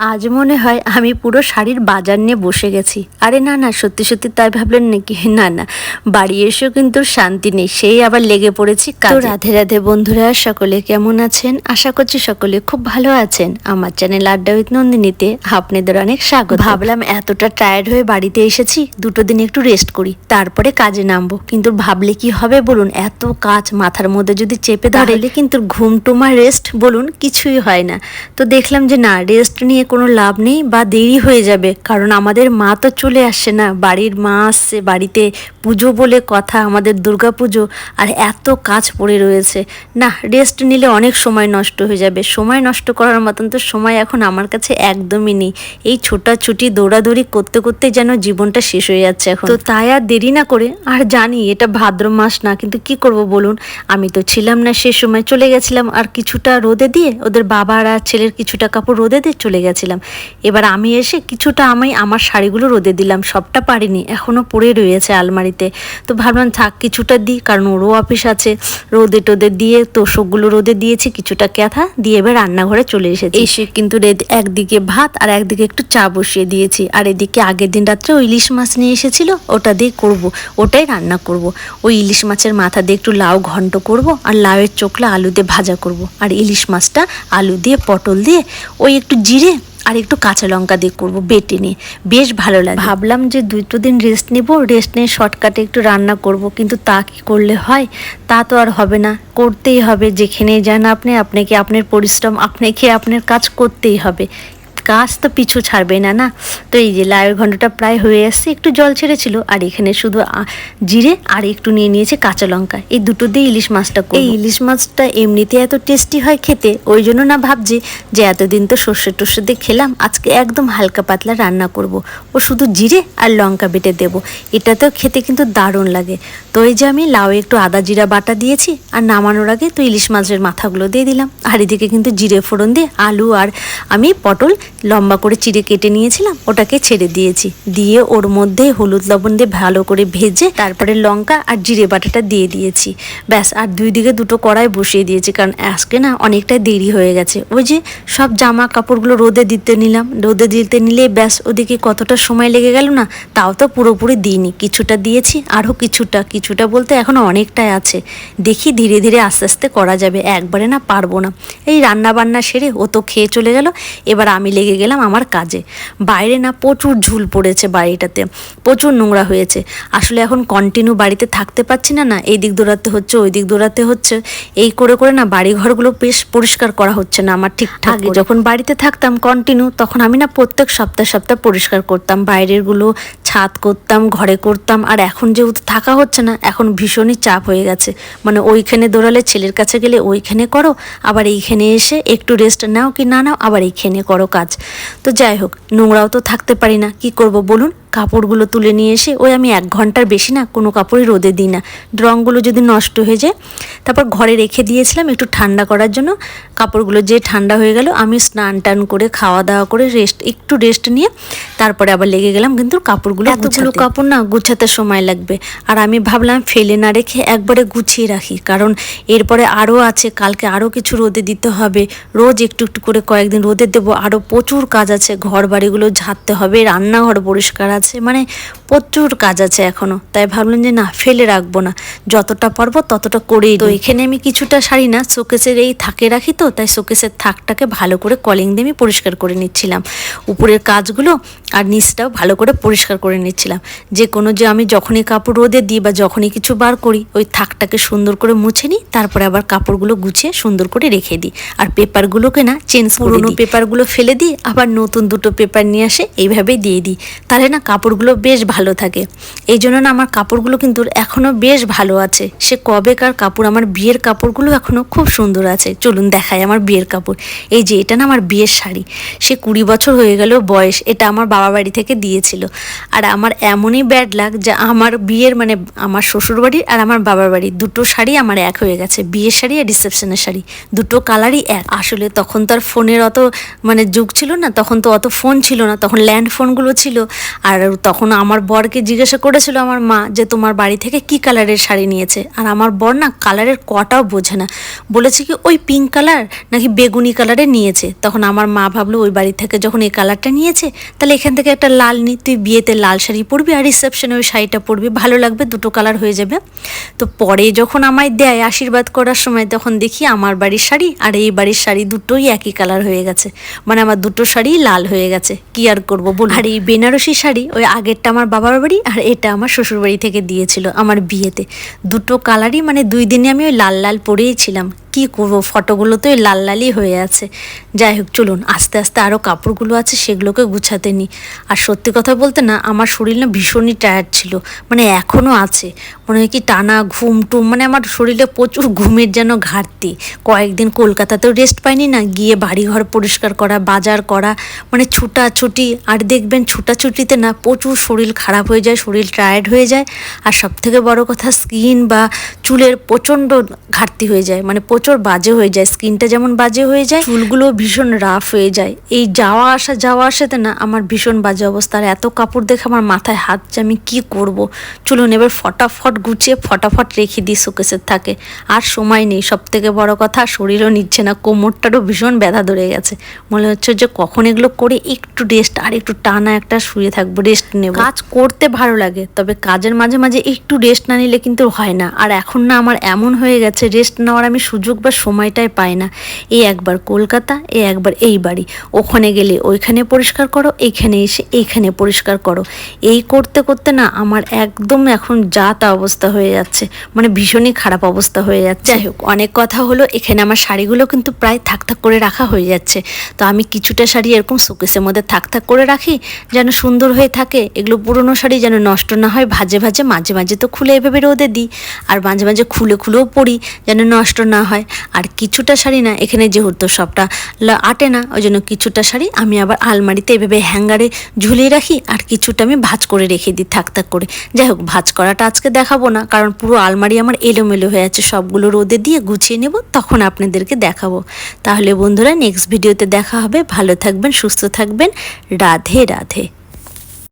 আজ মনে হয় আমি পুরো শাড়ির বাজার নিয়ে বসে গেছি। আরে না না সত্যি সত্যি তাই ভাবলেন নাকি? না না বাড়ি এসেও কিন্তু শান্তি নেই সেই আবার লেগে পড়েছি তো রাধে রাধে বন্ধুরা সকলে কেমন আছেন? আশা করছি সকলে খুব ভালো আছেন। আমার চ্যানেল আড্ডা উইথ নন্দিনীতে আপনাদের অনেক স্বাগত। ভাবলাম এতটা টায়ার্ড হয়ে বাড়িতে এসেছি দুটো দিন একটু রেস্ট করি তারপরে কাজে নামবো। কিন্তু ভাবলে কি হবে বলুন এত কাজ মাথার মধ্যে যদি চেপে ধরে কিন্তু ঘুম টুমা রেস্ট বলুন কিছুই হয় না। তো দেখলাম যে না রেস্ট নিয়ে কোনো লাভ নেই বা দেরি হয়ে যাবে। কারণ আমাদের মা তো চলে আসছে না। বাড়ির মা আসছে, বাড়িতে পুজো বলে কথা, আমাদের দুর্গা পুজো আর এত কাজ পড়ে রয়েছে। না রেস্ট নিলে অনেক সময় নষ্ট হয়ে যাবে। সময় নষ্ট করার মতন তো সময় এখন আমার কাছে একদমই নেই। এই ছোটাছুটি, দৌড়াদৌড়ি করতে করতে যেন জীবনটা শেষ হয়ে যাচ্ছে এখন। তো তাই আর দেরি না করে, আর জানি এটা ভাদ্র মাস না, কিন্তু কি করব বলুন? আমি তো ছিলাম না সে সময়, চলে গেছিলাম। আর কিছুটা রোদে দিয়ে ওদের বাবার আর ছেলের কিছুটা কাপড় রোদে দিয়ে চলে গেছিলাম এবার আমি এসে কিছুটা আমি আমার শাড়িগুলো রোদে দিলাম, সবটা পারিনি এখনও পড়ে রয়েছে আলমারিতে। তো ভাবলাম থাক, কিছুটা দিই, কারণ ওরও অফিস আছে। রোদে টোদে দিয়ে তোষকগুলো রোদে দিয়েছি, কিছুটা ক্যাথা দিয়ে এবার রান্নাঘরে চলে এসেছি। এসে কিন্তু একদিকে ভাত আর একদিকে একটু চা বসিয়ে দিয়েছি। আর এদিকে আগের দিন রাত্রে ওই ইলিশ মাছ নিয়ে এসেছিল, ওটা দিয়ে করব, ওটাই রান্না করব। ওই ইলিশ মাছের মাথা দিয়ে একটু লাউ ঘন্ট করব আর লাউয়ের চোখলা আলু দিয়ে ভাজা করব। আর ইলিশ মাছটা আলু দিয়ে, পটল দিয়ে, ওই একটু জিরে আর একটু কাঁচা লঙ্কা দিয়ে করব, বেটে নিয়ে। বেশ ভালো লাগে। ভাবলাম যে দুটো দিন রেস্ট নেব রেস্ট নিয়ে শর্টকাটে একটু রান্না করব, কিন্তু তা কি করলে হয়? তা তো আর হবে না। করতেই হবে যেখানে যান আপনি আপনাকে আপনার পরিশ্রম আপনাকে আপনার কাজ করতেই হবে। কাজ তো পিছু ছাড়বে না না তো এই যে লাউয়ের ঘন্টটা প্রায় হয়ে আসছে, একটু জল ছেড়েছিল, আর এখানে শুধু জিরে আর একটু নিয়ে নিয়েছে কাঁচা লঙ্কা এই দুটো দিয়ে ইলিশ মাছটা। এই ইলিশ মাছটা এমনিতে এত টেস্টি হয় খেতে, ওই জন্য না ভাবছি যে এতদিন তো সর্ষে টর্ষে দিয়ে খেলাম, আজকে একদম হালকা পাতলা রান্না করব। ও শুধু জিরে আর লঙ্কা বেটে দেবো, এটাতেও খেতে কিন্তু দারুণ লাগে তো এই যে আমি লাউয়ে একটু আদা জিরা বাটা দিয়েছি, আর নামানোর আগে তো ইলিশ মাছের মাথাগুলো দিয়ে দিলাম, আর এদিকে কিন্তু জিরে ফোড়ন দিয়ে আলু আর আমি পটল লম্বা করে চিড়ে কেটে নিয়েছিলাম, ওটাকে ছেড়ে দিয়েছি। দিয়ে ওর মধ্যে হলুদ লবণ দিয়ে ভালো করে ভেজে, তারপরে লঙ্কা আর জিরে বাটাটা দিয়ে দিয়েছি। ব্যাস, আর দুই দিকে দুটো কড়াই বসিয়ে দিয়েছি, কারণ আজকে না অনেকটা দেরি হয়ে গেছে। ওই যে সব জামা কাপড়গুলো রোদে দিতে নিলাম। রোদে দিতে নিলে ব্যাস, ওদিকে কতটা সময় লেগে গেল না, তাও তো পুরোপুরি দিইনি। কিছুটা দিয়েছি আরও কিছুটা কিছুটা বলতে এখনও অনেকটাই আছে। দেখি ধীরে ধীরে আস্তে আস্তে করা যাবে, একবারে না পারব না। এই রান্না বান্না সেরে ও তো খেয়ে চলে গেল। এবার আমি লেগে গেলাম আমার কাজে। বাইরে না প্রচুর ঝুল পড়েছে বাড়িটাতে প্রচুর নোংরা হয়েছে। আসলে এখন কন্টিনিউ বাড়িতে থাকতে পারছি না না এই দিক দৌড়াতে হচ্ছে ওই দিক দৌড়াতে হচ্ছে। এই করে করে না বাড়ি ঘরগুলো বেশ পরিষ্কার করা হচ্ছে না আমার ঠিকঠাক আগে যখন বাড়িতে থাকতাম কন্টিনিউ তখন আমি না প্রত্যেক সপ্তাহ সপ্তাহ পরিষ্কার করতাম। বাইরেরগুলো ছাদ করতাম, ঘরে করতাম, আর এখন যেহেতু থাকা হচ্ছে না, এখন ভীষণই চাপ হয়ে গেছে। মানে ওইখানে দৌড়ালে ছেলের কাছে গেলে ওইখানে করো, আবার এইখানে এসে একটু রেস্ট নাও কি না নাও, আবার এইখানে করো কাজ। তো যাই হোক, নোংরাও তো থাকতে পারি না, কি করব বলুন? কাপড়গুলো তুলে নিয়ে এসে ওই আমি এক ঘণ্টার বেশি না কোনো কাপড়ই রোদে দিই না। রঙগুলো যদি নষ্ট হয়ে যায় তারপর ঘরে রেখে দিয়েছিলাম একটু ঠান্ডা করার জন্য। কাপড়গুলো যে ঠান্ডা হয়ে গেল আমি স্নান টান করে খাওয়া দাওয়া করে রেস্ট একটু রেস্ট নিয়ে তারপরে আবার লেগে গেলাম কিন্তু কাপড়গুলো এতগুলো কাপড় না গুছাতে সময় লাগবে। আর আমি ভাবলাম ফেলে না রেখে একবারে গুছিয়ে রাখি। কারণ এরপরে আরও আছে কালকে আরও কিছু রোদে দিতে হবে। রোজ একটু একটু করে কয়েকদিন রোদে দেবো। আরও প্রচুর কাজ আছে ঘর বাড়িগুলো ঝাড়তে হবে রান্নাঘর পরিষ্কার আছে মানে প্রচুর কাজ আছে এখনও। তাই ভাবলাম যে না ফেলে রাখব না। যতটা পারব ততটা করেই তো এখানে আমি কিছুটা শাড়ি না শোকেসের এই থাকে রাখি তো তাই শোকেসের থাকটাকে ভালো করে কলিং দিয়ে আমি পরিষ্কার করে নিচ্ছিলাম। উপরের কাজগুলো আর নিচটাও ভালো করে পরিষ্কার করে নিচ্ছিলাম। যে কোনো যে আমি যখনই কাপড় রোদে দিই বা যখনই কিছু বার করি ওই থাকটাকে সুন্দর করে মুছে নিই তারপরে আবার কাপড়গুলো গুছিয়ে সুন্দর করে রেখে দিই। আর পেপারগুলোকে না চেঞ্জ পুরোনো পেপারগুলো ফেলে দিই আবার নতুন দুটো পেপার নিয়ে আসে এইভাবেই দিয়ে দিই। তাহলে না কাপড়গুলো বেশ ভালো থাকে। এই জন্য না আমার কাপড়গুলো কিন্তু এখনও বেশ ভালো আছে। সে কবেকার কাপড়, আমার বিয়ের কাপড়গুলো এখনও খুব সুন্দর আছে। চলুন দেখায় আমার বিয়ের কাপড়। এই যে এটা না আমার বিয়ের শাড়ি। সে কুড়ি বছর হয়ে গেল বয়স, এটা আমার বাবা বাড়ি থেকে দিয়েছিল। আর আমার এমনই ব্যাড লাগ যে আমার বিয়ের মানে আমার শ্বশুর বাড়ি আর আমার বাবার বাড়ি, দুটো শাড়ি আমার এক হয়ে গেছে। বিয়ের শাড়ি আর রিসেপশনের শাড়ি, দুটো কালারই এক। আসলে তখন তো আর ফোনের অত মানে যুগ ছিল না, তখন তো অত ফোন ছিল না, তখন ল্যান্ড ফোনগুলো ছিল। আর তখন আমার বরকে জিজ্ঞাসা করেছিল আমার মা যে তোমার বাড়ি থেকে কি কালারের শাড়ি নিয়েছে? আর আমার বর না কালারের কটাও বোঝে না। বলেছে কি, ওই পিঙ্ক কালার নাকি বেগুনি কালারের নিয়েছে? তখন আমার মা ভাবলো, ওই বাড়ি থেকে যখন এই কালারটা নিয়েছে, তাহলে এখান থেকে একটা লাল নি, তুই বিয়েতে লাল শাড়ি পরবি আর রিসেপশনে ওই শাড়িটা পরবি। ভালো লাগবে, দুটো কালার হয়ে যাবে। তো পরে যখন আমায় দেয় আশীর্বাদ করার সময়, তখন দেখি আমার বাড়ির শাড়ি আর এই বাড়ির শাড়ি দুটোই একই কালার হয়ে গেছে। মানে আমার দুটো শাড়ি লাল হয়ে গেছে। কি আর করব বল আর এই বেনারসি শাড়ি ওই আগেরটা আমার বাবার বাড়ি আর এটা আমার শ্বশুরবাড়ি থেকে দিয়েছিল আমার বিয়েতে। দুটো কালারই মানে দুই দিনে আমি ওই লাল লাল পরেই ছিলাম। কি করব? ফটোগুলো তো লাল লালই হয়ে আছে। যাই হোক, চলুন, আস্তে আস্তে আরও কাপড়গুলো আছে, সেগুলোকে গুছাতে নিই আর সত্যি কথা বলতে না, আমার শরীর না ভীষণই টায়ার্ড ছিল। মানে এখনও আছে। মনে হয় কি টানা ঘুম টুম মানে আমার শরীরে প্রচুর ঘুমের যেন ঘাটতি। কয়েকদিন কলকাতাতেও রেস্ট পাইনি না, গিয়ে বাড়িঘর পরিষ্কার করা, বাজার করা মানে ছুটাছুটি। আর দেখবেন ছুটাছুটিতে না প্রচুর শরীর খারাপ হয়ে যায়, শরীর টায়ার্ড হয়ে যায়। আর সব থেকে বড় কথা স্কিন বা চুলের প্রচণ্ড ঘাটতি হয়ে যায়। মানে প্রচুর বাজে হয়ে যায়, স্কিনটা যেমন বাজে হয়ে যায়, চুলগুলো ভীষণ রাফ হয়ে যায়। এই যাওয়া আসা, যাওয়া আসাতে না আমার ভীষণ বাজে অবস্থা। আর এত কাপড় দেখে আমার মাথায় হাত যে আমি কী করব? চলুন এবার ফটাফট গুছিয়ে ফটাফট রেখে দিই শোকেসের থাকে। আর সময় নেই সব থেকে বড় কথা, শরীরও নিচ্ছে না, কোমরটারও ভীষণ ব্যথা ধরে গেছে। মনে হচ্ছে যে কখন এগুলো করে একটু রেস্ট আর একটু টানা একটা শুয়ে থাকব রেস্ট নেব। কাজ করতে ভালো লাগে, তবে কাজের মাঝে মাঝে একটু রেস্ট না নিলে কিন্তু হয় না। আর এখন না আমার এমন হয়ে গেছে রেস্ট নেওয়ার আমি সুযোগ বা সময়টাই পায় না। এই একবার কলকাতা এই একবার এই বাড়ি। ওখানে গেলে ওইখানে পরিষ্কার করো এইখানে এসে এইখানে পরিষ্কার করো। এই করতে করতে না আমার একদম এখন যা তা অবস্থা হয়ে যাচ্ছে। মানে ভীষণই খারাপ অবস্থা হয়ে যাচ্ছে। যাই হোক, অনেক কথা হলো, এখানে আমার শাড়িগুলো কিন্তু প্রায় থাক থাক করে রাখা হয়ে যাচ্ছে। তো আমি কিছুটা শাড়ি এরকম শোকেসের মধ্যে থাক থাক করে রাখি, যেন সুন্দর হয়ে থাকে। এগুলো পুরনো শাড়ি যেন নষ্ট না হয়, ভাজে ভাজে, মাঝে মাঝে তো খুলে এভাবে রোদে দিই। আর মাঝে মাঝে খুলে, খুলেও পরি, যেন নষ্ট না হয়। আর কিছুটা শাড়ি না, এখানে যেহেতু সবটা আটে না ওই জন্য কিছুটা শাড়ি আমি আবার আলমারিতে এভাবে হ্যাঙ্গারে ঝুলিয়ে রাখি আর কিছুটা আমি ভাঁজ করে রেখে দিই থাক থাক করে। যাই হোক, ভাঁজ করাটা আজকে দেখাবো না, কারণ পুরো আলমারি আমার এলোমেলো হয়ে আছে। সবগুলো রোদে দিয়ে গুছিয়ে নেব, তখন আপনাদেরকে দেখাবো। তাহলে বন্ধুরা নেক্সট ভিডিওতে দেখা হবে। ভালো থাকবেন, সুস্থ থাকবেন। রাধে রাধে।